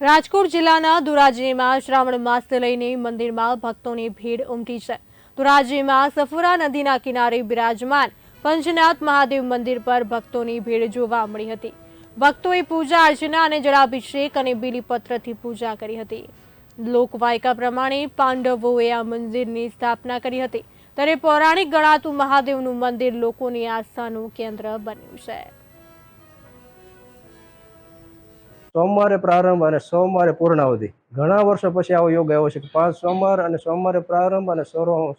રાજકોટ જિલ્લાના ધોરાજીમાં શ્રાવણ માસને લઈને મંદિરમાં ભક્તોની ભીડ ઉમટી છે. ધોરાજીમાં સફુરા નદીના કિનારે બિરાજમાન પંચનાથ મહાદેવ મંદિર પર ભક્તોની ભીડ જોવા મળી હતી. ભક્તોએ પૂજા અર્ચના અને જળાભિષેક અને બીલીપત્રથી પૂજા કરી હતી. લોકવાયકા પ્રમાણે પાંડવોએ આ મંદિરની સ્થાપના કરી હતી. ત્યારે પૌરાણિક ગણાતું મહાદેવનું મંદિર લોકોની આસ્થાનું કેન્દ્ર બન્યું છે. સોમવારે પ્રારંભ અને સોમવારે પૂર્ણાવધિ. ઘણા વર્ષો પછી આવો યોગ આવ્યો છે કે પાંચ સોમવાર અને સોમવારે પ્રારંભ અને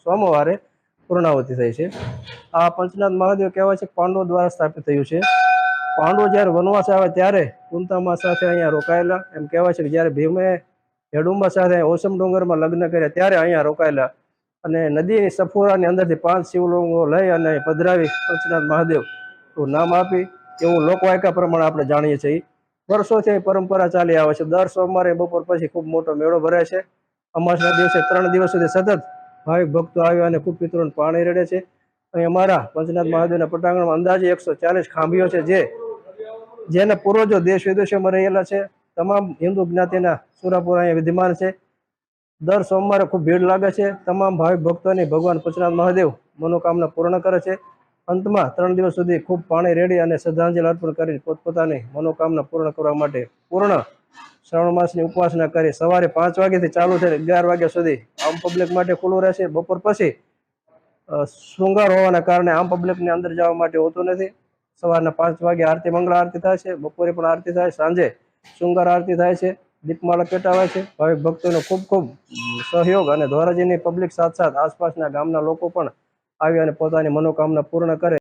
સોમવારે પૂર્ણાવતી થઈ છે. આ પંચનાથ મહાદેવ કહેવાય છે પાંડવો દ્વારા સ્થાપિત થયું છે. પાંડવો જ્યારે વનવાસ આવે ત્યારે કુંતામા સાથે અહીંયા રોકાયેલા. એમ કહેવાય છે કે જ્યારે ભીમે હેડુંબા સાથે ઓસમ ડુંગરમાં લગ્ન કર્યા ત્યારે અહીંયા રોકાયેલા. અને નદીની સફોરાની અંદરથી પાંચ શિવલિંગો લઈ અને પધરાવી પંચનાથ મહાદેવ નામ આપી. એવું લોકવાયકા પ્રમાણે આપણે જાણીએ છીએ. વર્ષોથી પરંપરા ચાલી આવે છે. દર સોમવારે બપોર પછી ખૂબ મોટો મેળો ભરાય છે. અમાસના દિવસે ત્રણ દિવસ સુધી સતત ભાવિક ભક્તો આવ્યા અને ખૂબ પિતૃને પાણી રેડે છે. અહીં અમારા પંચનાથ મહાદેવના પટાંગણમાં અંદાજે એકસો ચાલીસ ખાંભીઓ છે જે, જેના પૂર્વજો દેશ વિદેશોમાં રહેલા છે. તમામ હિન્દુ જ્ઞાતિના સુરાપુર અહીંયા વિદ્યમાન છે. દર સોમવારે ખૂબ ભીડ લાગે છે. તમામ ભાવિક ભક્તોની ભગવાન પંચનાથ મહાદેવ મનોકામના પૂર્ણ કરે છે. અંતમાં ત્રણ દિવસ સુધી ખૂબ પાણી રેડી અને શ્રદ્ધાંજલિ અર્પણ કરી પોતપોતાની મનોકામના પૂર્ણ કરવા માટે પૂર્ણ શ્રાવણ માસની ઉપાસના કરી સવારે પાંચ વાગ્યાથી ચાલુ થઈને અગિયાર વાગ્યા સુધી આમ પબ્લિક માટે ખુલ્લું રહેશે. બપોર પછી શૃંગાર હોવાના કારણે આમ પબ્લિકની અંદર જવા માટે હોતું નથી. સવારના પાંચ વાગે આરતી, મંગળા આરતી થાય છે. બપોરે પણ આરતી થાય. સાંજે શૃંગાર આરતી થાય છે. દીપમાળા પેટાવાય છે. ભાવિક ભક્તોનો ખૂબ ખૂબ સહયોગ અને ધોરાજીની પબ્લિક સાથ સાથ આસપાસના ગામના લોકો પણ આવી અને પોતાની મનોકામના પૂર્ણ કરે